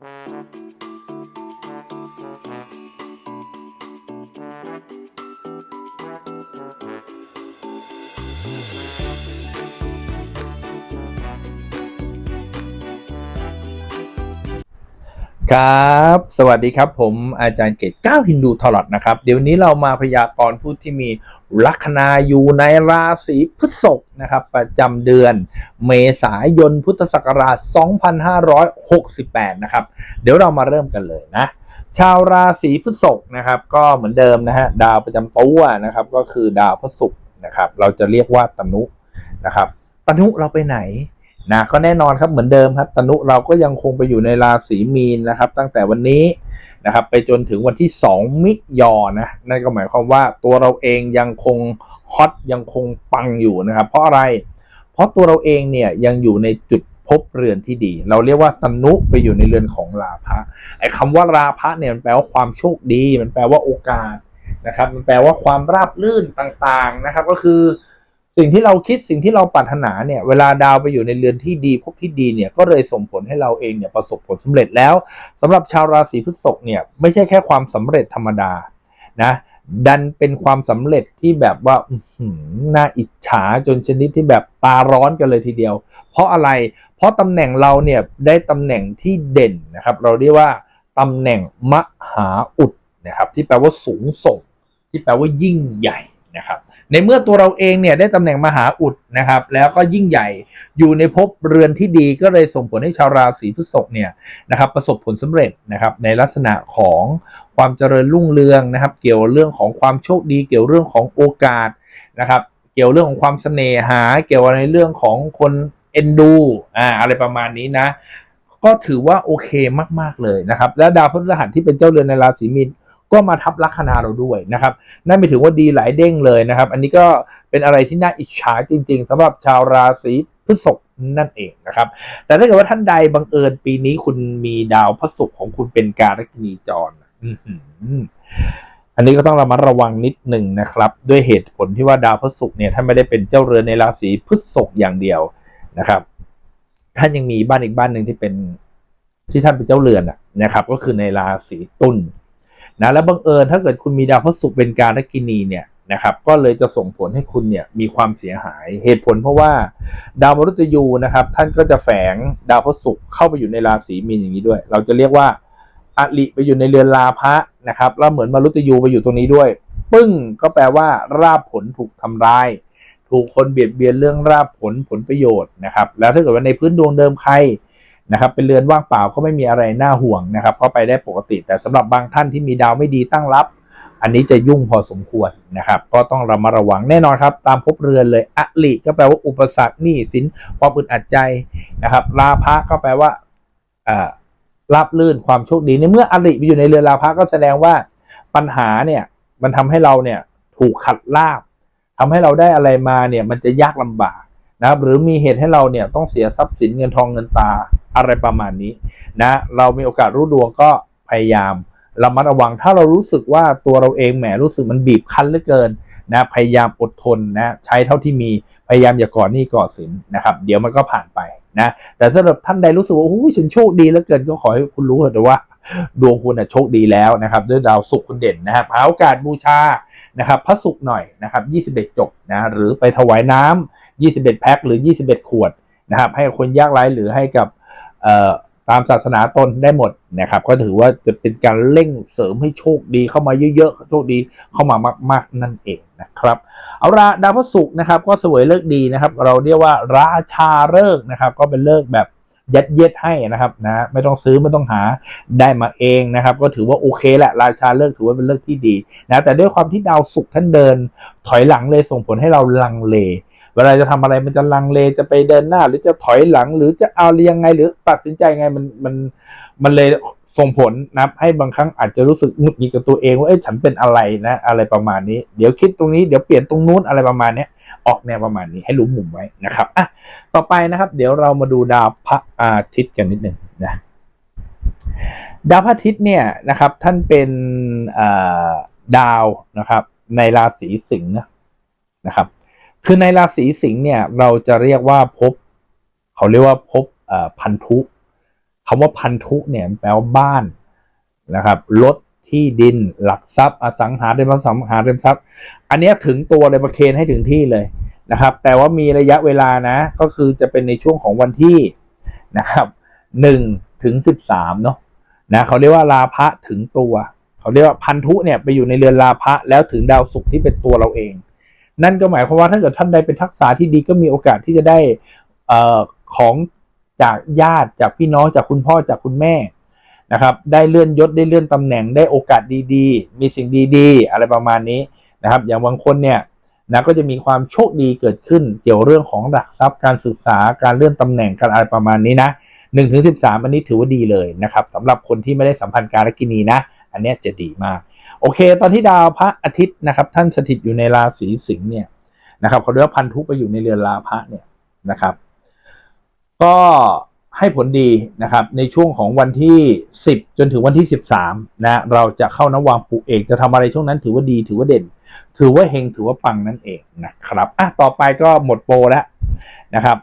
Música ครับ สวัสดีครับผมอาจารย์เกตก้าวฮินดูทอรอตนะครับ เดี๋ยวนี้เรามาพยากรณ์ผู้ที่มีลัคนาอยู่ในราศีพฤษภนะครับ ประจำเดือนเมษายนพุทธศักราช 2568 นะครับ เดี๋ยวเรามาเริ่มกันเลยนะ ชาวราศีพฤษภนะครับ ก็เหมือนเดิมนะฮะดาวประจำตัวนะครับ ก็คือดาวพฤศุกร์นะครับ เราจะเรียกว่าตนุนะครับ ตนุเราไปไหน นะก็แน่นอนครับเหมือนเดิมครับตนุเราก็ยังคงไปอยู่ในราศีมีนนะครับ ตั้งแต่วันนี้นะครับไปจนถึงวันที่ 2 มิยอนะนั่นก็หมายความว่าตัวเราเองยังคงฮอตยังคงปังอยู่นะครับ เพราะอะไร เพราะตัวเราเองเนี่ยยังอยู่ในจุดพบเรือนที่ดี เราเรียกว่าตนุไปอยู่ในเรือนของราภะไอ้คำว่าราภะเนี่ยมันแปลว่าความโชคดี มันแปลว่าโอกาสนะครับ มันแปลว่าความราบรื่นต่างๆนะครับ ก็คือ สิ่งที่เราคิดสิ่งที่เราปรารถนาเนี่ยเวลาดาวไปอยู่ในเรือนที่ดีพบที่ดีเนี่ยก็เลยส่งผลให้เราเองเนี่ยประสบผลสำเร็จแล้วสำหรับชาวราศีพฤษภเนี่ยไม่ใช่แค่ความสำเร็จธรรมดานะดันเป็นความสำเร็จที่แบบว่าหน่าอิจฉาจนชนิดที่แบบตาร้อนกันเลยทีเดียว เพราะอะไร เพราะตำแหน่งเราเนี่ยได้ตำแหน่งที่เด่นนะครับ เราเรียกว่าตำแหน่งมหาอุดนะครับ ที่แปลว่าสูงส่ง ที่แปลว่ายิ่งใหญ่นะครับ ในเมื่อตัวเราเองเนี่ยได้ตำแหน่งมหาอุดนะครับ แล้วก็ยิ่งใหญ่อยู่ในภพเรือนที่ดีก็เลยส่งผลให้ชาวราศีพฤษภเนี่ยนะครับประสบผลสำเร็จนะครับในลักษณะของความเจริญรุ่งเรืองนะครับ เกี่ยวเรื่องของความโชคดี เกี่ยวเรื่องของโอกาสนะครับ เกี่ยวเรื่องของความเสน่หา เกี่ยวในเรื่องของคนเอ็นดูอ่าอะไรประมาณนี้นะ ก็ถือว่าโอเคมาก ๆ เลยนะครับ แล้วดาวพฤหัสที่เป็นเจ้าเรือนในราศีมีน ก็มาทับลัคนาเราด้วยนะครับนั่นหมายถึงว่าดีหลายเด้งเลยนะครับ อันนี้ก็เป็นอะไรที่น่าอิจฉาจริง ๆสำหรับชาวราศีพฤษภนั่นเองนะครับ แต่ถ้าเกิดว่าท่านใดบังเอิญปีนี้คุณมีดาวพระศุกร์ของคุณเป็นการกินีจรอันนี้ก็ต้องระมัดระวังนิดหนึ่งนะครับ ด้วยเหตุผลที่ว่าดาวพระศุกร์เนี่ยท่านไม่ได้เป็นเจ้าเรือนในราศีพฤษภอย่างเดียวนะครับ ท่านยังมีบ้านอีกบ้านหนึ่งที่เป็นที่ท่านเป็นเจ้าเรือนนะครับ ก็คือในราศีตุล นะแล้วบังเอิญถ้าเกิดคุณมีดาวพฤหัสเป็นการกินีเนี่ยนะครับก็เลยจะส่งผลให้คุณเนี่ยมีความเสียหายเหตุผลเพราะว่าดาวมฤตยูนะครับ ท่านก็จะแฝงดาวพฤหัสเข้าไปอยู่ในราศีมีนอย่างนี้ด้วย เราจะเรียกว่าอริไปอยู่ในเรือนลาภะนะครับแล้วเหมือนมฤตยูไปอยู่ตรงนี้ด้วย ปึ้งก็แปลว่าราบผลถูกทำร้าย ถูกคนเบียดเบียนเรื่องราบผลผลประโยชน์นะครับ แล้วถ้าเกิดว่าในพื้นดวงเดิมใคร นะครับเป็นเรือนว่างเปล่าก็ไม่มีอะไรน่าห่วงนะครับก็ไปได้ปกติ แต่สำหรับบางท่านที่มีดาวไม่ดีตั้งรับ อันนี้จะยุ่งพอสมควรนะครับก็ต้องระมัดระวังแน่นอนครับ ตามภพเรือนเลยอลิก็แปลว่าอุปสรรคหนี้สินความอึดอัดใจนะครับลาภะก็แปลว่าอ่ารับลื่นความโชคดีในเมื่ออลิไปอยู่ในเรือนลาภะก็แสดงว่าปัญหาเนี่ยมันทำให้เราเนี่ยถูกขัดลาบทำให้เราได้อะไรมาเนี่ยมันจะยากลำบาก นะครับหรือมีเหตุให้เราเนี่ยต้องเสียทรัพย์สินเงินทองเงินตาอะไรประมาณนี้นะเรามีโอกาสรู้ดวงก็พยายามระมัดระวังถ้าเรารู้สึกว่าตัวเราเองแหมรู้สึกมันบีบคั้นเหลือเกินนะพยายามอดทนนะใช้เท่าที่มีพยายามอย่าก่อนหนี้ก่อสินนะครับ เดี๋ยวมันก็ผ่านไปนะแต่สำหรับท่านใดรู้สึกว่าโอ้ยฉันโชคดีเหลือเกินก็ขอให้คุณรู้เถอะว่า ดวงคุณนะโชคดีแล้วนะครับ ด้วยดาวศุกร์คุณเด่นนะครับหาโอกาสบูชานะครับ พระศุกร์หน่อยนะครับ21จบนะหรือไปถวายน้ำ 21 แพ็คหรือ 21 ขวดนะครับ ให้คนยากไร้หรือให้กับตามศาสนาตนได้หมดนะครับ ก็ถือว่าจะเป็นการเร่งเสริมให้โชคดีเข้ามาเยอะๆ โชคดีเข้ามามาก ๆ นั่นเองนะครับ เอาละดาวพฤหัสนะครับ ก็สวยเลิกดีนะครับ เราเรียกว่าราชาเลิกนะครับ ก็เป็นเลิกแบบยัดเยียดให้นะครับนะไม่ต้องซื้อไม่ต้องหาได้มาเองนะครับ ก็ถือว่าโอเคแหละราชาเลิกถือว่าเป็นเลิกที่ดีนะแต่ด้วยความที่ดาวศุกร์ท่านเดิน ถอยหลังเลยส่งผลให้เราลังเล เวลาจะทำอะไรมันจะลังเลจะไปเดินหน้า หรือจะถอยหลัง หรือจะเอาเรียงไง หรือตัดสินใจไงมันมันมันเลยส่งผลนะให้บางครั้งอาจจะรู้สึกหงุดหงิดกับตัวเองว่าเอ้ยฉันเป็นอะไรนะ อะไรประมาณนี้ เดี๋ยวคิดตรงนี้เดี๋ยวเปลี่ยนตรงนู้นอะไรประมาณนี้ออกแนวประมาณนี้ให้รู้มุมไว้นะครับอะต่อไปนะครับ เดี๋ยวเรามาดูดาวพระอาทิตย์กันนิดหนึ่งนะดาวพระอาทิตย์เนี่ยนะครับ ท่านเป็นดาวนะครับ ในราศีสิงห์นะนะครับ คือในราศีสิงห์เนี่ยเราจะเรียกว่าภพเขาเรียกว่าพเอ่อพันธุคำว่าพันธุเนี่ยแปลว่าบ้านนะครับรถที่ดินหลักทรัพย์อสังหาริมทรัพย์อสังหาริมทรัพย์ อันนี้ถึงตัวเลยประเคนให้ถึงที่เลยนะครับ แต่ว่ามีระยะเวลานะ ก็คือจะเป็นในช่วงของวันที่นะครับหนึ่งถึงสิบสามเนาะนะเขาเรียกว่าลาภะถึงตัว เขาเรียกว่าพันธุเนี่ยไปอยู่ในเรือนลาภะแล้วถึงดาวศุกร์ที่เป็นตัวเราเอง นั่นก็หมายความว่าถ้าเกิดท่านใดเป็นทักษะที่ดีก็มีโอกาสที่จะได้อของจากญาติจากพี่น้องจากคุณพ่อจากคุณแม่นะครับ ได้เลื่อนยศได้เลื่อนตำแหน่งได้โอกาสดีๆ มีสิ่งดีๆ อะไรประมาณนี้นะครับ อย่างบางคนเนี่ยนะก็จะมีความโชคดีเกิดขึ้นเกี่ยวเรื่องของหลักทรัพย์การศึกษาการเลื่อนตำแหน่งการอะไรประมาณนี้นะหนึ่งถึงสิบสามอันนี้ถือว่าดีเลยนะครับสำหรับคนที่ไม่ได้สัมพันธ์การกินีนะ อันนี้จะดีมาก โอเค ตอนที่ดาวพระอาทิตย์นะครับ ท่านสถิตอยู่ในราศีสิงห์เนี่ยนะครับเขาเรียกว่าพันธุไปอยู่ในเรือนราพระเนี่ยนะครับ ก็ให้ผลดีนะครับ ในช่วงของวันที่ 10 จนถึงวันที่ 13นะเราจะเข้านวางปูเอกจะทำอะไรช่วงนั้นถือว่าดีถือว่าเด่น ถือว่าเฮงถือว่าปังนั่นเองนะครับอะต่อไปก็หมดโปรแล้วนะครับ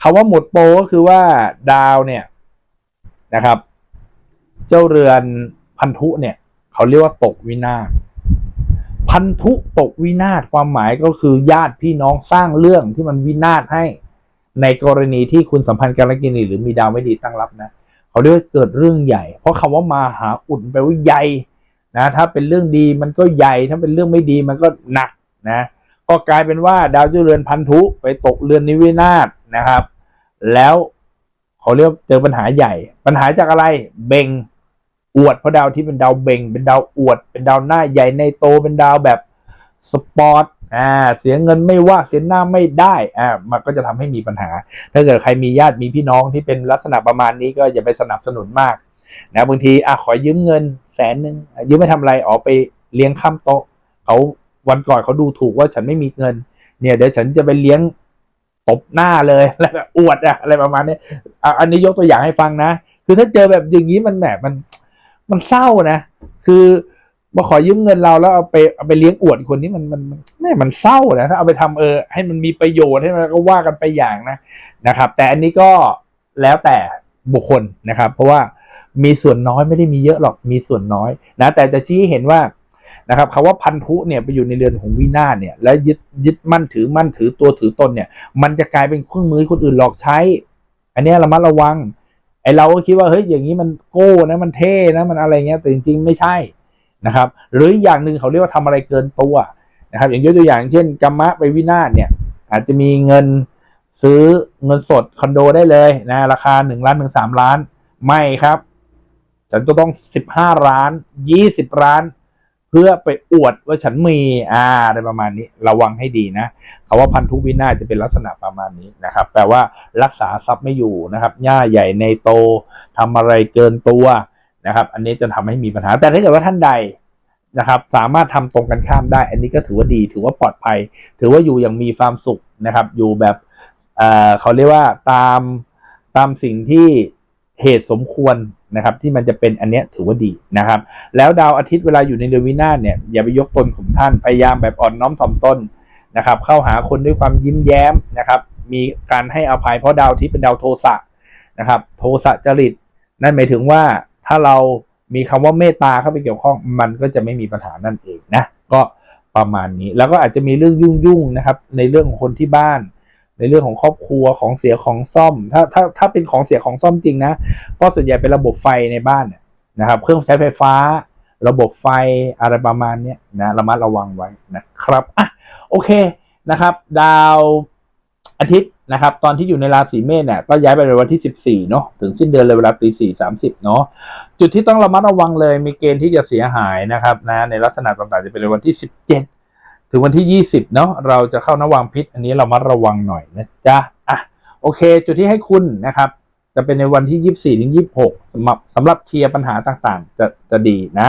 คาว่าหมดโปรก็คือว่าดาวเนี่ยนะครับ เจ้าเรือน พันธุเนี่ยเขาเรียกว่าตกวินาศพันธุตกวินาศความหมายก็คือญาติพี่น้องสร้างเรื่องที่มันวินาศให้ ในกรณีที่คุณสัมพันธ์การกินีหรือมีดาวไม่ดีตั้งรับนะเขาเรียกว่าเกิดเรื่องใหญ่ เพราะคำว่ามาหาอุดแปลว่าใหญ่นะถ้าเป็นเรื่องดีมันก็ใหญ่ถ้าเป็นเรื่องไม่ดีมันก็หนักนะก็กลายเป็นว่าดาวเจ้าเรือนพันธุไปตกเรือนนิวินาศนะครับ แล้วเขาเรียกเจอปัญหาใหญ่ ปัญหาจากอะไรเบง อวดเพราะดาวที่เป็นดาวเบ่ง เป็นดาวอวด เป็นดาวหน้าใหญ่ในโตเป็นดาวแบบสปอร์ตอ่าเสียเงินไม่ว่าเสียหน้าไม่ได้อ่ามันก็จะทำให้มีปัญหา ถ้าเกิดใครมีญาติมีพี่น้องที่เป็นลักษณะประมาณนี้ก็อย่าไปสนับสนุนมากนะบางทีอะขอยืมเงินแสนหนึ่งยืมไม่ทำอะไรอ๋อไปเลี้ยงข้ามโต๊ะเขาวันก่อนเขาดูถูกว่าฉันไม่มีเงิน เนี่ยเดี๋ยวฉันจะไปเลี้ยงตบหน้าเลยแล้วแบบอวดอะอะไรประมาณนี้อะอันนี้ยกตัวอย่างให้ฟังนะ คือถ้าเจอแบบอย่างนี้มันแหมมัน มันเศร้านะ คือมาขอยืมเงินเราแล้วเอาไปเอาไปเลี้ยงอวดคนนี้มันมันนแม่มันเศร้านะถ้าเอาไปทำเออ ให้มันมีประโยชน์ให้มันก็ว่ากันไปอย่างนะนะครับ แต่อันนี้ก็แล้วแต่บุคคลนะครับ เพราะว่ามีส่วนน้อยไม่ได้มีเยอะหรอกมีส่วนน้อยนะแต่จะชี้ให้เห็นว่านะครับคำว่าพันธุเนี่ยไปอยู่ในเรือนของวินาศเนี่ย แล้วยึดยึดมั่นถือมั่นถือตัวถือตนเนี่ย มันจะกลายเป็นเครื่องมือคนอื่นหลอกใช้ อันนี้ระมัดระวัง ไอเราก็คิดว่าเฮ้ยอย่างนี้มันโก้นะมันเท่นะมันอะไรเงี้ยแต่จริง ๆ ไม่ใช่นะครับ หรืออย่างหนึ่งเขาเรียกว่าทำอะไรเกินตัวนะครับ อย่างยกตัวอย่างเช่นกรรมะไปวินาศเนี่ย อาจจะมีเงินซื้อเงินสดคอนโดได้เลยนะราคาหนึ่งล้านถึงสามล้าน ไม่ครับฉันจะต้องสิบห้าล้านยี่สิบล้าน เพื่อไปอวดว่าฉันมีอ่าอะไรประมาณนี้ระวังให้ดีนะคาว่าพันธุวินาศจะเป็นลักษณะประมาณนี้นะครับ แปลว่ารักษาทรัพย์ไม่อยู่นะครับหญ้าใหญ่ในโตทำอะไรเกินตัวนะครับ อันนี้จะทำให้มีปัญหา แต่ถ้าเกิดว่าท่านใดนะครับ สามารถทำตรงกันข้ามได้ อันนี้ก็ถือว่าดี ถือว่าปลอดภัย ถือว่าอยู่อย่างมีความสุขนะครับ อยู่แบบเอ่อเขาเรียกว่าตามตามสิ่งที่เหตุสมควร นะครับที่มันจะเป็นอันเนี้ยถือว่าดีนะครับ แล้วดาวอาทิตย์เวลาอยู่ในเรือนวินาศเนี่ยอย่าไปยกตนข่มท่านพยายามแบบอ่อนน้อมถ่อมตนนะครับเข้าหาคนด้วยความยิ้มแย้มนะครับมีการให้อภัยเพราะดาวอาทิตย์เป็นดาวโทสะนะครับโทสะจริต นั่นหมายถึงว่าถ้าเรามีคำว่าเมตตาเข้าไปเกี่ยวข้องมันก็จะไม่มีปัญหานั่นเองนะก็ประมาณนี้แล้วก็อาจจะมีเรื่องยุ่งๆนะครับในเรื่องของคนที่บ้าน ในเรื่องของครอบครัวของเสียของซ่อม ถ้าถ้าถ้าเป็นของเสียของซ่อมจริงนะก็ส่วนใหญ่เป็นระบบไฟในบ้านนะครับ เครื่องใช้ไฟฟ้า ระบบไฟอะไรประมาณนี้นะระมัดระวังไว้นะครับอะโอเคนะครับ ดาวอาทิตย์นะครับ ตอนที่อยู่ในราศีเมษเนี่ยก็ย้ายไปในวันที่ 14เนาะถึงสิ้นเดือนเลยเวลาตีสี่สามสิบเนาะจุดที่ต้องระมัดระวังเลยมีเกณฑ์ที่จะเสียหายนะครับนะในลักษณะต่างๆจะเป็นในวันที่ 17 ถึงวันที่ 20 เนาะเราจะเข้านวางพิษ อันนี้เรามัดระวังหน่อยนะจ๊ะอะโอเค จุดที่ให้คุณนะครับ จะเป็นในวันที่ 24 ถึง 26สำหรับสำหรับเคลียร์ปัญหาต่างๆ จะจะดีนะ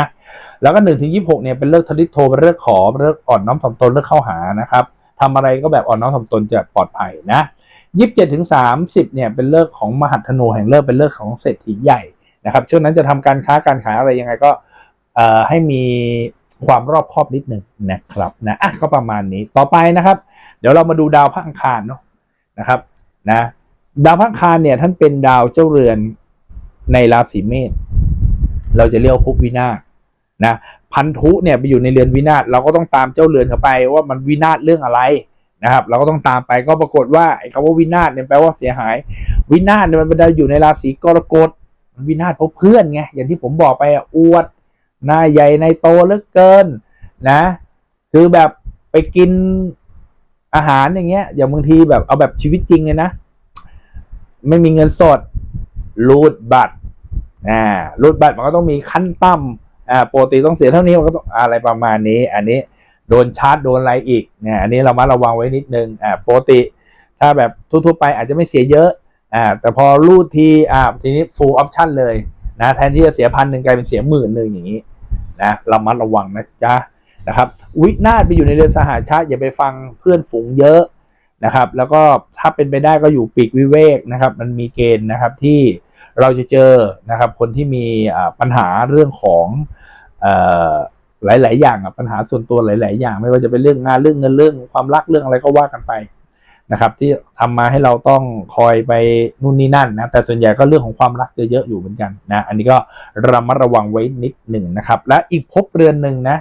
แล้วก็1ถึง26 เนี่ยเป็นเลิกทลิโทเป็นเลิกขอเป็นเลิกอ่อนน้อมถ่อมตนเลิกเข้าหานะครับทำอะไรก็แบบอ่อนน้อมถ่อมตนจะปลอดภัยนะ27ถึง30เนี่ยเป็นเลิกของมหัธนูแห่งเลิกเป็นเลิกของเศรษฐีใหญ่นะครับช่วงนั้นจะทำการค้าการขายอะไรยังไงก็เอ่อให้มี ความรอบคอบนิดหนึ่งนะครับนะอะก็ประมาณนี้ต่อไปนะครับ เดี๋ยวเรามาดูดาวพระอังคารเนาะนะครับนะดาวพระอังคารเนี่ยท่านเป็นดาวเจ้าเรือนในราศีเมษเราจะเรียกภพวินาศนะพันธุเนี่ยไปอยู่ในเรือนวินาศเราก็ต้องตามเจ้าเรือนเข้าไปว่ามันวินาศเรื่องอะไรนะครับ เราก็ต้องตามไปก็ปรากฏว่าไอ้คำว่าวินาศเนี่ยแปลว่าเสียหาย วินาศเนี่ยมันไปอยู่ในราศีกรกฎมันวินาศเพราะเพื่อนไงอย่างที่ผมบอกไปอะอวด หน้าใหญ่ในโตเหลือเกินนะ คือแบบไปกินอาหารอย่างเงี้ย อย่างบางทีแบบเอาแบบชีวิตจริงเลยนะ ไม่มีเงินสด รูดบัตรอ่ารูดบัตรมันก็ต้องมีขั้นต่ำอ่าปกติต้องเสียเท่านี้มันก็ต้องอะไรประมาณนี้ อันนี้โดนชาร์จโดนอะไรอีกเนี่ยอันนี้เรามาระวังไว้นิดนึงอ่าปกติ ถ้าแบบทั่วๆไปอาจจะไม่เสียเยอะอ่าแต่พอรูดทีอ่าทีนี้ full option เลย นะแทนที่จะเสียพันหนึ่งกลายเป็นเสียหมื่นหนึ่งอย่างนี้นะเรามาระวังนะจ๊ะนะครับวินาศไปอยู่ในเรือนสหชาติอย่าไปฟังเพื่อนฝูงเยอะนะครับ แล้วก็ถ้าเป็นไปได้ก็อยู่ปีกวิเวกนะครับ มันมีเกณฑ์นะครับที่เราจะเจอนะครับ คนที่มีปัญหาเรื่องของอหลาย ๆ อย่างปัญหาส่วนตัวหลาย ๆ อย่าง ไม่ว่าจะเป็นเรื่องงานเรื่องเงินเรื่องความรักเรื่องอะไรก็ว่ากันไป นะครับ ที่ทำมาให้เราต้องคอยไปนู่นนี่นั่นนะแต่ส่วนใหญ่ก็เรื่องของความรักจะเยอะอยู่เหมือนกันนะอันนี้ก็ระมัดระวังไว้นิดหนึ่งนะครับ และอีกภพเรือนหนึ่งนะ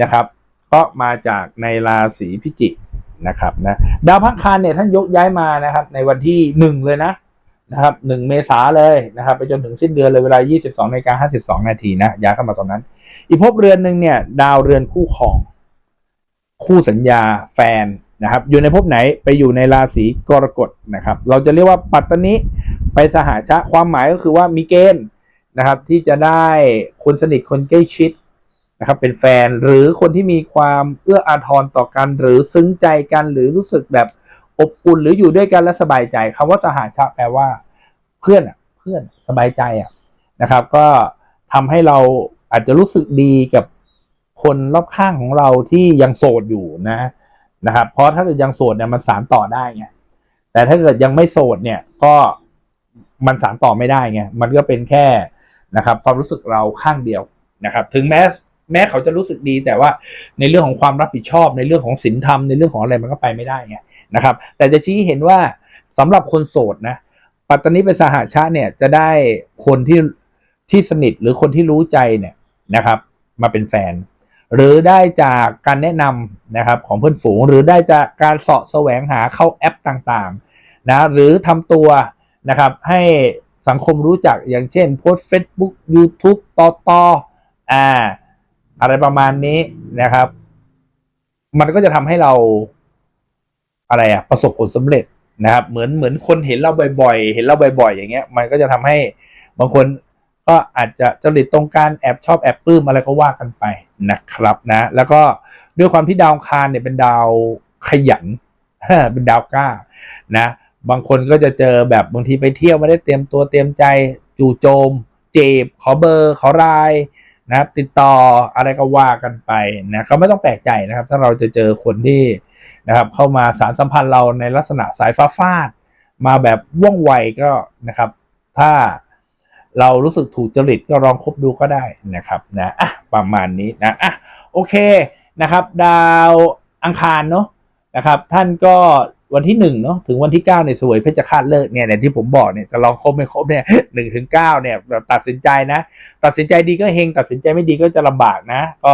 นะครับ ก็มาจากในราศีพิจิกนะครับนะดาวพังคารเนี่ยท่านยกย้ายมานะครับ ในวันที่หนึ่งเลยนะนะครับหนึ่งเมษาเลยนะครับ ไปจนถึงสิ้นเดือนเลยเวลา 22นาฬิกา52 นาทีนะย้ายเข้ามาตอนนั้น อีกภพเรือนหนึ่งเนี่ย ดาวเรือนคู่ครอง คู่สัญญาแฟน นะครับอยู่ในภพไหนไปอยู่ในราศีกรกฎนะครับ เราจะเรียกว่าปัตตนิไปสหาชะความหมายก็คือว่ามีเกณฑ์นะครับที่จะได้คนสนิทคนใกล้ชิดนะครับเป็นแฟนหรือคนที่มีความเอื้ออาทรต่อกัน หรือซึ้งใจกันหรือรู้สึกแบบอบอุ่นหรืออยู่ด้วยกันและสบายใจคำว่าสหาชาแปลว่า เพื่อนอะเพื่อนสบายใจอะนะครับ ก็ทำให้เราอาจจะรู้สึกดีกับคนรอบข้างของเราที่ยังโสดอยู่นะ นะครับ เพราะถ้าเกิดยังโสดเนี่ยมันสานต่อได้ไงแต่ถ้าเกิดยังไม่โสดเนี่ยก็มันสานต่อไม่ได้ไงมันก็เป็นแค่นะครับ ความรู้สึกเราข้างเดียวนะครับ ถึงแม้แม้เขาจะรู้สึกดีแต่ว่าในเรื่องของความรับผิดชอบ ในเรื่องของศีลธรรมในเรื่องของอะไรมันก็ไปไม่ได้ไงนะครับ แต่จะชี้เห็นว่าสำหรับคนโสดนะปัตตานีเป็นสหชาเนี่ยจะได้คนที่ที่สนิทหรือคนที่รู้ใจเนี่ยนะครับ มาเป็นแฟน หรือได้จากการแนะนำนะครับของเพื่อนฝูง หรือได้จากการเสาะแสวงหาเข้าแอปต่างๆนะหรือทำตัวนะครับให้สังคมรู้จักอย่างเช่นโพสเฟซบุ๊กยูทูบต่อต่ออ่าอะไรประมาณนี้นะครับ มันก็จะทำให้เราอะไรอะประสบผลสำเร็จนะครับ เหมือนเหมือนคนเห็นเราบ่อย ๆ เห็นเราบ่อย ๆ อย่างเงี้ย มันก็จะทำให้บางคน ก็อาจจะจริตตรงการแอบชอบแอบปลื้มอะไรก็ว่ากันไปนะครับนะ แล้วก็ด้วยความที่ดาวคารเนี่ยเป็นดาวขยันเป็นดาวกล้านะ บางคนก็จะเจอแบบบางทีไปเที่ยวไม่ได้เตรียมตัวเตรียมใจจู่โจม เจ็บขอเบอร์ขอไลน์นะครับติดต่ออะไรก็ว่ากันไปนะเขาไม่ต้องแปลกใจนะครับ ถ้าเราจะเจอคนที่นะครับ เข้ามาสารสัมพันธ์เราในลักษณะสายฟ้าฟาด มาแบบว่องไวก็นะครับ ถ้า เรารู้สึกถูกจริตก็ลองคบดูก็ได้นะครับนะอะประมาณนี้นะอะโอเคนะครับ ดาวอังคารเนาะนะครับ ท่านก็วันที่หนึ่งเนาะถึงวันที่เก้าเนี่ยสวยเพชรฆาตเลิกเนี่ยเนี่ยที่ผมบอกเนี่ยจะลองคบไม่คบเนี่ยหนึ่งถึงเก้าเนี่ยตัดสินใจนะ ตัดสินใจดีก็เฮงตัดสินใจไม่ดีก็จะลำบากนะ ก็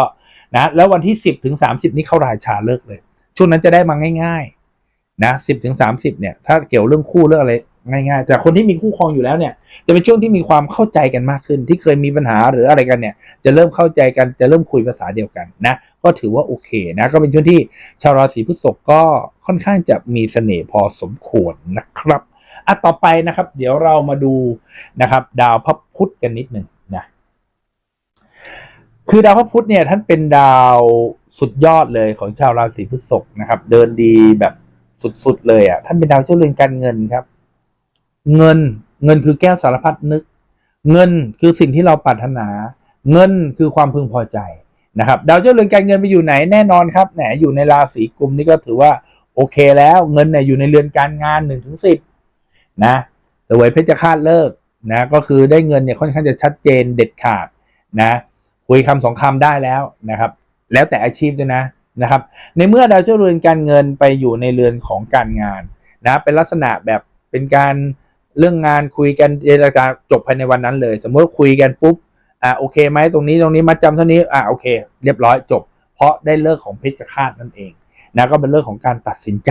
นะ แล้ววันที่สิบถึงสามสิบนี่เข้าราชาเลิกเลยช่วงนั้นจะได้มาง่าย ๆ นะสิบถึงสามสิบเนี่ย ถ้าเกี่ยวเรื่องคู่เรื่องอะไร ง่ายๆ แต่คนที่มีคู่ครองอยู่แล้วเนี่ย จะเป็นช่วงที่มีความเข้าใจกันมากขึ้น ที่เคยมีปัญหาหรืออะไรกันเนี่ย จะเริ่มเข้าใจกันจะเริ่มคุยภาษาเดียวกันนะ ก็ถือว่าโอเคนะ ก็เป็นช่วงที่ชาวราศีพฤษภก็ค่อนข้างจะมีเสน่ห์พอสมควรนะครับอะต่อไปนะครับ เดี๋ยวเรามาดูนะครับ ดาวพระพุธกันนิดหนึ่งนะคือดาวพระพุธเนี่ยท่านเป็นดาวสุดยอดเลยของชาวราศีพฤษภนะครับ เดินดีแบบสุดๆเลยอะท่านเป็นดาวเจ้าเรือนการเงินครับ เงิน เงินคือแก้วสารพัดนึก เงินคือสิ่งที่เราปรารถนา เงินคือความพึงพอใจนะครับดาวเจ้าเรือนการเงินไปอยู่ไหนแน่นอนครับแหนอยู่ในราศีกุมนี่ก็ถือว่าโอเคแล้วเงินเนี่ยอยู่ในเรือนการงานหนึ่งถึงสิบนะสวยเพชรฆาตเลิกนะก็คือได้เงินเนี่ยค่อนข้างจะชัดเจนเด็ดขาดนะคุยคำสองคำได้แล้วนะครับ แล้วแต่อาชีพด้วยนะนะครับ ในเมื่อดาวเจ้าเรือนการเงินไปอยู่ในเรือนของการงานนะเป็นลักษณะแบบเป็นการ เรื่องงานคุยกันเจรจาจบภายในวันนั้นเลย สมมติคุยกันปุ๊บอ่าโอเคไหมตรงนี้ตรงนี้มาจำเท่านี้อ่าโอเค เรียบร้อยจบ เพราะได้เลิกของเพชฌฆาตนั่นเองนะก็เป็นเรื่องของการตัดสินใจ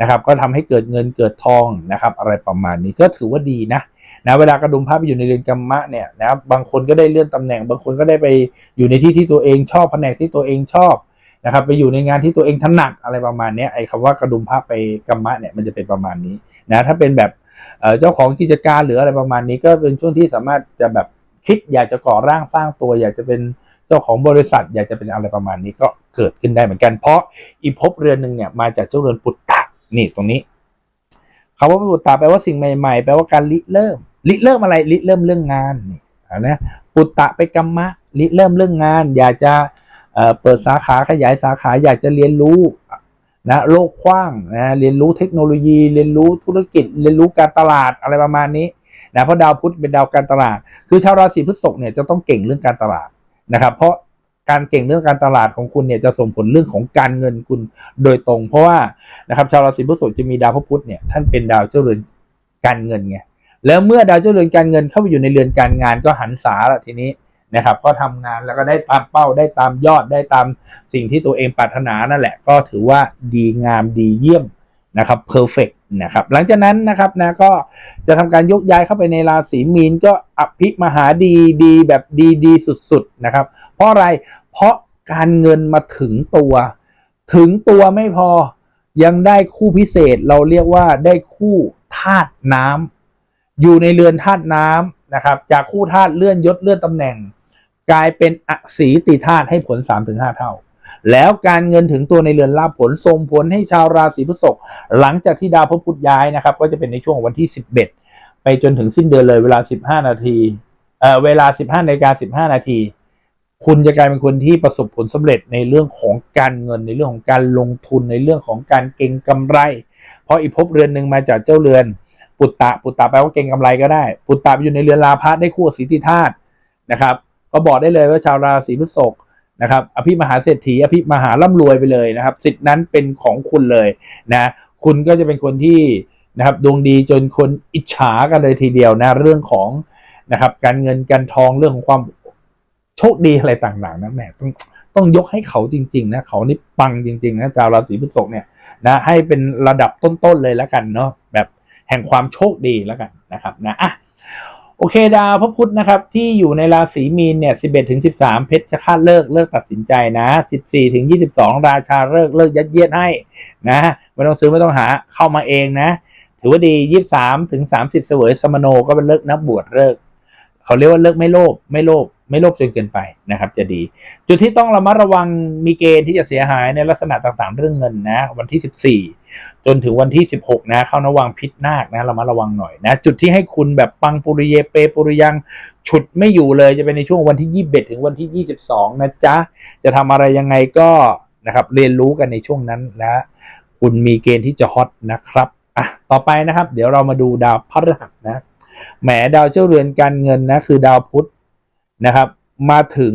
นะครับ ก็ทำให้เกิดเงินเกิดทองนะครับ อะไรประมาณนี้ก็ถือว่าดีนะนะเวลากระดุมพระไปอยู่ในเรือนกรรมะเนี่ยนะครับบางคนก็ได้เลื่อนตำแหน่ง บางคนก็ได้ไปอยู่ในที่ที่ตัวเองชอบแผนกที่ตัวเองชอบนะครับ ไปอยู่ในงานที่ตัวเองถนัดอะไรประมาณนี้ไอ้คำว่ากระดุมพระไปกรรมะเนี่ยมันจะเป็นประมาณนี้นะถ้าเป็นแบบ เจ้าของกิจการหรืออะไรประมาณนี้ก็เป็นช่วงที่สามารถจะแบบคิดอยากจะก่อร่างสร้างตัว อยากจะเป็นเจ้าของบริษัท อยากจะเป็นอะไรประมาณนี้ก็เกิดขึ้นได้เหมือนกัน เพราะอีภพเรือนหนึ่งเนี่ยมาจากเจ้าเรือนปุตตะนี่ตรงนี้คำว่าปุตตะแปลว่าสิ่งใหม่ๆ แปลว่าการริเริ่มริเริ่มอะไรริเริ่มเรื่องงานนี่นะปุตตะไปกรรมะริเริ่มเรื่องงาน อยากจะเเปิดสาขาขยายสาขาอยากจะเรียนรู้ นะโลกกว้างนะเรียนรู้เทคโนโลยี เรียนรู้ธุรกิจ เรียนรู้การตลาดอะไรประมาณนี้นะเพราะดาวพุธเป็นดาวการตลาด คือชาวราศีพฤษภเนี่ยจะต้องเก่งเรื่องการตลาดนะครับ เพราะการเก่งเรื่องการตลาดของคุณเนี่ยจะส่งผลเรื่องของการเงินคุณโดยตรง เพราะว่านะครับชาวราศีพฤษภจะมีดาวพระพุธเนี่ยท่านเป็นดาวเจ้าเรือนการเงินไงแล้วเมื่อดาวเจ้าเรือนการเงินเข้าไปอยู่ในเรือนการงานก็หันษาละทีนี้ นะครับ ก็ทำงานแล้วก็ได้ตามเป้าได้ตามยอดได้ตามสิ่งที่ตัวเองปรารถนานั่นแหละ ก็ถือว่าดีงามดีเยี่ยมนะครับเพอร์เฟกนะครับ หลังจากนั้นนะครับนะก็จะทำการยกย้ายเข้าไปในราศีมีนก็อภิมหาดีดีแบบดีดีสุดๆนะครับ เพราะอะไรเพราะการเงินมาถึงตัว ถึงตัวไม่พอยังได้คู่พิเศษเราเรียกว่าได้คู่ธาตุน้ำอยู่ในเรือนธาตุน้ำนะครับ จากคู่ธาตุเลื่อนยศเลื่อนตำแหน่ง กลายเป็นอสีติธาตุให้ผล 3-5 เท่า แล้วการเงินถึงตัวในเรือนลาภผลส่งผลให้ชาวราศีพฤษภหลังจากที่ดาวพระพุธย้ายนะครับ ก็จะเป็นในช่วงวันที่ 11 ไปจนถึงสิ้นเดือนเลยเวลา 15 นาทีเอ่อเวลา 15นาฬิกา15 นาที คุณจะกลายเป็นคนที่ประสบผลสำเร็จในเรื่องของการเงินในเรื่องของการลงทุนในเรื่องของการเก็งกำไร เพราะอีภพเรือนหนึ่งมาจากเจ้าเรือนปุตตะปุตตะแปลว่าเก็งกำไรก็ได้ ปุตตะไปอยู่ในเรือนลาภะได้คู่สีติธาตุนะครับ ก็บอกได้เลยว่าชาวราศีพฤษภนะครับอภิมหาเศรษฐีอภิมหาร่ำรวยไปเลยนะครับ สิทธินั้นเป็นของคุณเลยนะคุณก็จะเป็นคนที่นะครับดวงดีจนคนอิจฉากันเลยทีเดียวนะเรื่องของนะครับการเงินการทองเรื่องของความโชคดีอะไรต่างๆนะแหมต้องต้องยกให้เขาจริงๆนะเขานี่ปังจริงๆนะชาวราศีพฤษภเนี่ยนะให้เป็นระดับต้นๆเลยแล้วกันเนาะแบบแห่งความโชคดีแล้วกันนะครับนะอะ โอเคดาวพระพุธนะครับ ที่อยู่ในราศีมีนเนี่ย11ถึง13เพชรจะคาดเลิกเลิกตัดสินใจนะ14ถึง22ราชาเลิกเลิกยัดเยียดให้นะไม่ต้องซื้อไม่ต้องหาเข้ามาเองนะ ถือว่าดี23ถึง30เสวยสมโนก็เป็นเลิกนับบวชเลิก เขาเรียกว่าเลิกไม่โลภไม่โลภ ไม่โลภจนเกินไปนะครับ จะดี จุดที่ต้องระมัดระวังมีเกณฑ์ที่จะเสียหายในลักษณะต่างๆ เรื่องเงินนะ วันที่ 14 จนถึงวันที่ 16 นะเข้าระวังพิษนาคนะระมัดระวังหน่อยนะ จุดที่ให้คุณแบบปังปุริเยเปปุริยังฉุดไม่อยู่เลยจะเป็นในช่วงวันที่ 21 ถึงวันที่ 22 นะจ๊ะ จะทำอะไรยังไงก็นะครับเรียนรู้กันในช่วงนั้นและคุณมีเกณฑ์ที่จะฮอตนะครับอะต่อไปนะครับ เดี๋ยวเรามาดูดาวพฤหัสนะแหมดาวเจ้าเรือนการเงินนะคือดาวพุธ นะครับ มาถึง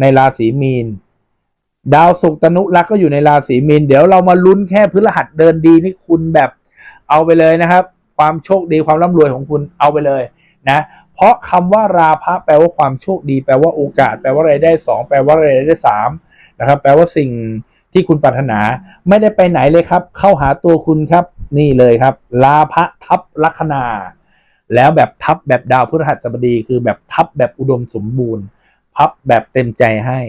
ในราศีมีน ดาวศุกร์ตนุรักษ์ก็อยู่ในราศีมีน เดี๋ยวเรามาลุ้นแค่พฤหัสเดินดีนี่คุณแบบเอาไปเลยนะครับ ความโชคดีความร่ำรวยของคุณเอาไปเลยนะเพราะคำว่าราพะแปลว่าความโชคดี แปลว่าโอกาส แปลว่ารายได้สองแปลว่ารายได้สามนะครับ แปลว่าสิ่งที่คุณปรารถนา ไม่ได้ไปไหนเลยครับ เข้าหาตัวคุณครับ นี่เลยครับลาพะทับลัคนา แล้วแบบทับแบบดาวพฤหัสบดี คือแบบทับแบบอุดมสมบูรณ์ พับแบบเต็มใจให้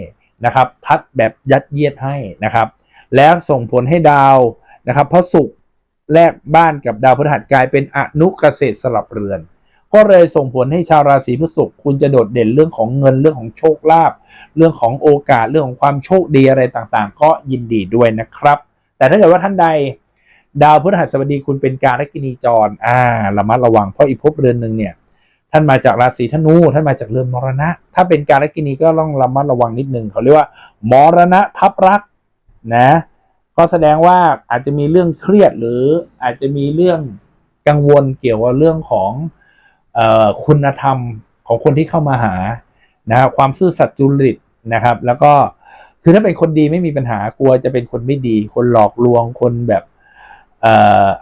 นะครับ ทัดแบบยัดเยียดให้นะครับ แล้วส่งผลให้ดาวนะครับพระศุกร์แลกบ้านกับดาวพฤหัสกลายเป็นอนุเกษตรสลับเรือน ก็เลยส่งผลให้ชาวราศีพฤษภคุณจะโดดเด่นเรื่องของเงินเรื่องของโชคลาภเรื่องของโอกาสเรื่องของความโชคดีอะไรต่างๆ ก็ยินดีด้วยนะครับ แต่ถ้าเกิดว่าท่านใด ดาวพฤหัสบดีคุณเป็นการกินีจรอ่าระมัดระวังเพราะอีกภพเรือนหนึ่งเนี่ย ท่านมาจากราศีธนูท่านมาจากเรือนมรณะ ถ้าเป็นการกินีก็ต้องระมัดระวังนิดนึงเขาเรียกว่ามรณะทับรักนะก็แสดงว่าอาจจะมีเรื่องเครียดหรืออาจจะมีเรื่องกังวลเกี่ยวกับเรื่องของออคุณธรรมของคนที่เข้ามาหานะครับความซื่อสัตย์จริตนะครับ แล้วก็คือถ้าเป็นคนดีไม่มีปัญหากลัวจะเป็นคนไม่ดี คนหลอกลวงคนแบบ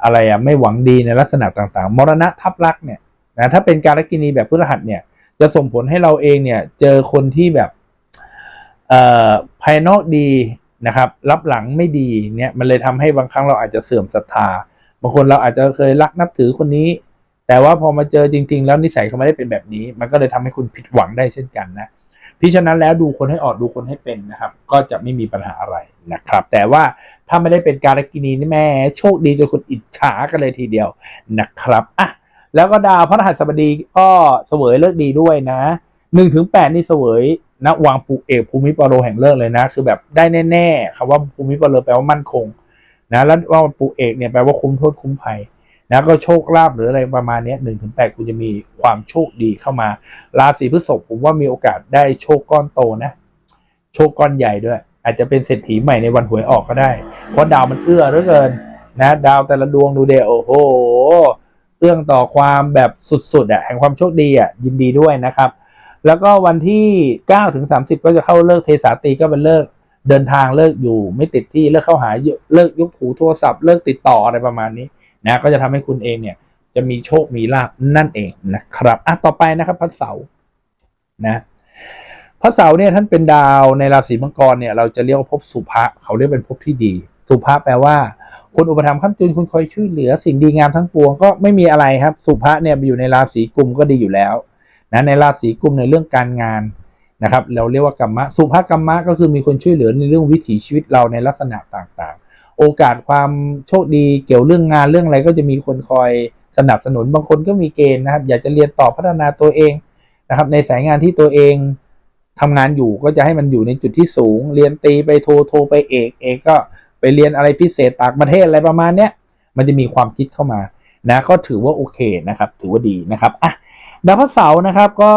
อะไรอะไม่หวังดีในลักษณะต่างๆ มรณะทับลักเนี่ยนะถ้าเป็นการกินีแบบพฤหัสเนี่ย จะส่งผลให้เราเองเนี่ยเจอคนที่แบบภายนอกดีนะครับรับหลังไม่ดีเนี่ยมันเลยทำให้บางครั้งเราอาจจะเสื่อมศรัทธา บางคนเราอาจจะเคยรักนับถือคนนี้ แต่ว่าพอมาเจอจริง ๆ แล้วนิสัยเขาไม่ได้เป็นแบบนี้ มันก็เลยทำให้คุณผิดหวังได้เช่นกันนะ พิฉะนั้นแล้วดูคนให้ออกดูคนให้เป็นนะครับ ก็จะไม่มีปัญหาอะไรนะครับ แต่ว่าถ้าไม่ได้เป็นการกินีนี่แม่โชคดีจนคนอิจฉากันเลยทีเดียวนะครับอะแล้วก็ดาวพระรหัสบดีก็เสวยเลิกดีด้วยนะหนึ่งถึงแปดนี่เสวยนะวางปูเอกภูมิปโรแห่งเลิกเลยนะ คือแบบได้แน่ๆคำว่าภูมิปโรแปลว่ามั่นคงนะแล้วว่าปูเอกเนี่ยแปลว่าคุ้มโทษคุ้มภัย นะก็โชคลาภหรืออะไรประมาณนี้หนึ่งถึงแปดคุณจะมีความโชคดีเข้ามา ราศีพฤษภผมว่ามีโอกาสได้โชคก้อนโตนะ โชคก้อนใหญ่ด้วย อาจจะเป็นเศรษฐีใหม่ในวันหวยออกก็ได้ เพราะดาวมันเอื้อเหลือเกินนะ ดาวแต่ละดวงดูเดโอ้โหเอื้องต่อความแบบสุดๆอะแห่งความโชคดีอะยินดีด้วยนะครับ แล้วก็วันที่9ถึง30 ก็จะเข้าเลิกเทสาตีก็เป็นเลิกเดินทางเลิกอยู่ ไม่ติดที่เลิกเข้าหาเลิกยกหูโทรศัพท์เลิกติดต่ออะไรประมาณนี้ นะก็จะทำให้คุณเองเนี่ยจะมีโชคมีลาบนั่นเองนะครับอะต่อไปนะครับพระเสาร์นะพระเสาร์เนี่ยท่านเป็นดาวในราศีมังกรเนี่ยเราจะเรียกว่าภพสุภะเขาเรียกเป็นภพที่ดี สุภะแปลว่าคนอุปถัมภ์ข้ามจุนคุณคอยช่วยเหลือสิ่งดีงามทั้งปวงก็ไม่มีอะไรครับ สุภะเนี่ยอยู่ในราศีกุมก็ดีอยู่แล้วนะในราศีกุมในเรื่องการงานนะครับ เราเรียกว่ากรรมะ สุภกรรมะก็คือมีคนช่วยเหลือในเรื่องวิถีชีวิตเราในลักษณะต่างๆ โอกาสความโชคดีเกี่ยวเรื่องงานเรื่องอะไรก็จะมีคนคอยสนับสนุนบางคนก็มีเกณฑ์นะครับ อยากจะเรียนต่อพัฒนาตัวเองนะครับ ในสายงานที่ตัวเองทำงานอยู่ก็จะให้มันอยู่ในจุดที่สูง เรียนตีไปโทโทไปเอกเอกก็ไปเรียนอะไรพิเศษต่างประเทศอะไรประมาณเนี้ยมันจะมีความคิดเข้ามานะก็ถือว่าโอเคนะครับ ถือว่าดีนะครับอะดาวพระเสาร์นะครับก็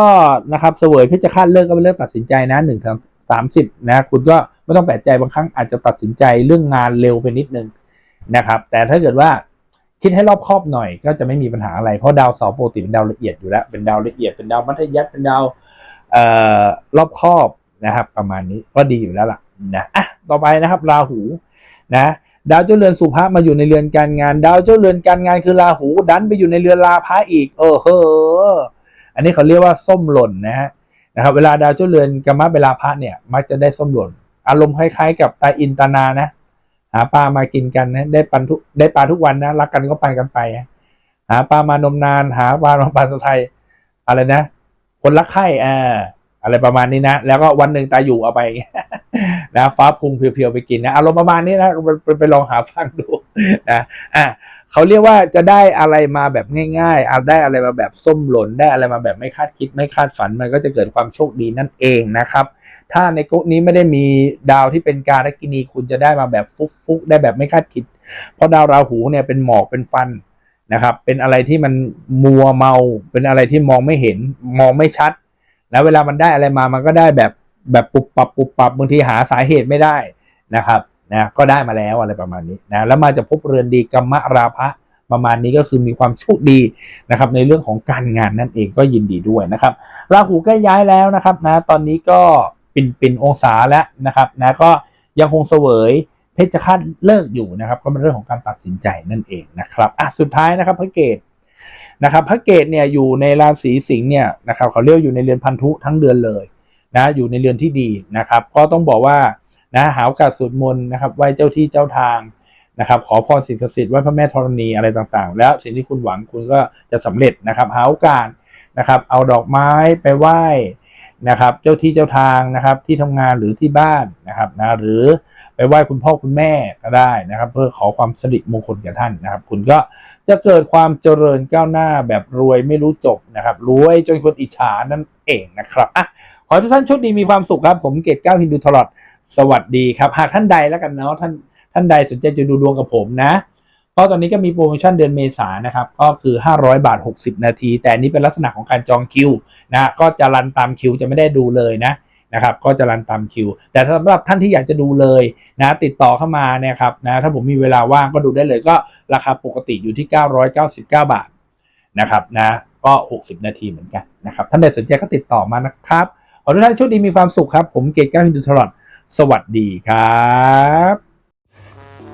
นะครับเสวยเพชฌฆาตเลิกก็เป็นเรื่องตัดสินใจนะหนึ่งถึงสามสิบนะคุณก็ ไม่ต้องแปลกใจบางครั้งอาจจะตัดสินใจเรื่องงานเร็วไปนิดนึงนะครับ แต่ถ้าเกิดว่าคิดให้รอบคอบหน่อยก็จะไม่มีปัญหาอะไร เพราะดาวเสาร์ปกติเป็นดาวละเอียดอยู่แล้ว เป็นดาวละเอียด เป็นดาวมัธยัสถ์เป็นดาวเอ่อรอบคอบนะครับ ประมาณนี้ก็ดีอยู่แล้วล่ะนะอะต่อไปนะครับราหูนะดาวเจ้าเรือนสุภาพมาอยู่ในเรือนการงาน ดาวเจ้าเรือนการงานคือราหู ดันไปอยู่ในเรือนราพะอีก เออเฮ้ออันนี้เขาเรียกว่าส้มหล่นนะฮะนะครับ เวลาดาวเจ้าเรือนกรรมะเวลาพระเนี่ย มักจะได้ส้มหล่น อารมณ์คล้ายๆ กับตาอินตานานะ หาปลามากินกันนะได้ปันทุกได้ปลาทุกวันนะรักกันก็ไปกันไป หาปลามานมนาน หาปลามาปลาสไทยอะไรนะ คนรักใคร่อ่า อะไรประมาณนี้นะ แล้วก็วันหนึ่งตาอยู่เอาไปนะฟ้าพุงเพียวๆไปกินนะอารมณ์ประมาณนี้นะไปไปลองหาฟังดูนะอะเขาเรียกว่าจะได้อะไรมาแบบง่ายๆเอาได้อะไรมาแบบส้มหล่นได้อะไรมาแบบไม่คาดคิดไม่คาดฝันมันก็จะเกิดความโชคดีนั่นเองนะครับ ถ้าในกุ๊กนี้ไม่ได้มีดาวที่เป็นการกินีคุณจะได้มาแบบฟุกๆได้แบบไม่คาดคิด เพราะดาวราหูเนี่ยเป็นหมอกเป็นฟันนะครับ เป็นอะไรที่มันมัวเมา เป็นอะไรที่มองไม่เห็นมองไม่ชัด แล้วเวลามันได้อะไรมามันก็ได้แบบแบบปุบปับปุบปับบางทีหาสาเหตุไม่ได้นะครับนะก็ได้มาแล้วอะไรประมาณนี้นะแล้วมาจะพบเรือนดีกรรมราภะประมาณนี้ก็คือมีความโชคดีนะครับในเรื่องของการงานนั่นเองก็ยินดีด้วยนะครับราหูกล้ย้ายแล้วนะครับนะตอนนี้ก็ปิ่นปิ่นองศาแล้วนะครับนะก็ยังคงเสวยเพชฌฆาตเลิกอยู่นะครับ ก็เป็นเรื่องของการตัดสินใจนั่นเองนะครับอะสุดท้ายนะครับพระเกต นะครับพระเกตเนี่ยอยู่ในราศีสิงห์เนี่ยนะครับเขาเรียกอยู่ในเรือนพันธุทั้งเดือนเลยนะอยู่ในเรือนที่ดีนะครับก็ต้องบอกว่านะหาโอกาสสวดมนต์นะครับไหว้เจ้าที่เจ้าทางนะครับขอพรสิ่งศักดิ์สิทธิ์ไหว้พระแม่ธรณีอะไรต่างๆ แล้วสิ่งที่คุณหวังคุณก็จะสำเร็จนะครับหาโอกาสนะครับเอาดอกไม้ไปไหว้ นะครับเจ้าที่เจ้าทางนะครับที่ทำงานหรือที่บ้านนะครับนะหรือไปไหว้คุณพ่อคุณแม่ก็ได้นะครับ เพื่อขอความสิริมงคลแก่ท่านนะครับ คุณก็จะเกิดความเจริญก้าวหน้าแบบรวยไม่รู้จบนะครับรวยจนคนอิจฉานั่นเองนะครับอะขอให้ทุกท่านโชคดีมีความสุขครับ ผมเกตเก้าฮินดูทลอดสวัสดีครับ หากท่านใดแล้วกันเนาะท่านท่านใดสนใจจะดูดวงกับผมนะ ก็ตอนนี้ก็มีโปรโมชั่นเดือนเมษานะครับ ก็คือ 500 บาท 60 นาที แต่นี้เป็นลักษณะของการจองคิวนะก็จะรันตามคิวจะไม่ได้ดูเลยนะนะครับก็จะรันตามคิว แต่สำหรับท่านที่อยากจะดูเลยนะติดต่อเข้ามาเนี่ยครับนะถ้าผมมีเวลาว่างก็ดูได้เลยก็ราคาปกติอยู่ที่ 999 บาทนะครับนะก็ 60 นาทีเหมือนกันนะครับท่านใดสนใจก็ติดต่อมานะครับขอทุกท่านโชคดีมีความสุขครับ ผมเกตก้าวินดูทลอดสวัสดีครับ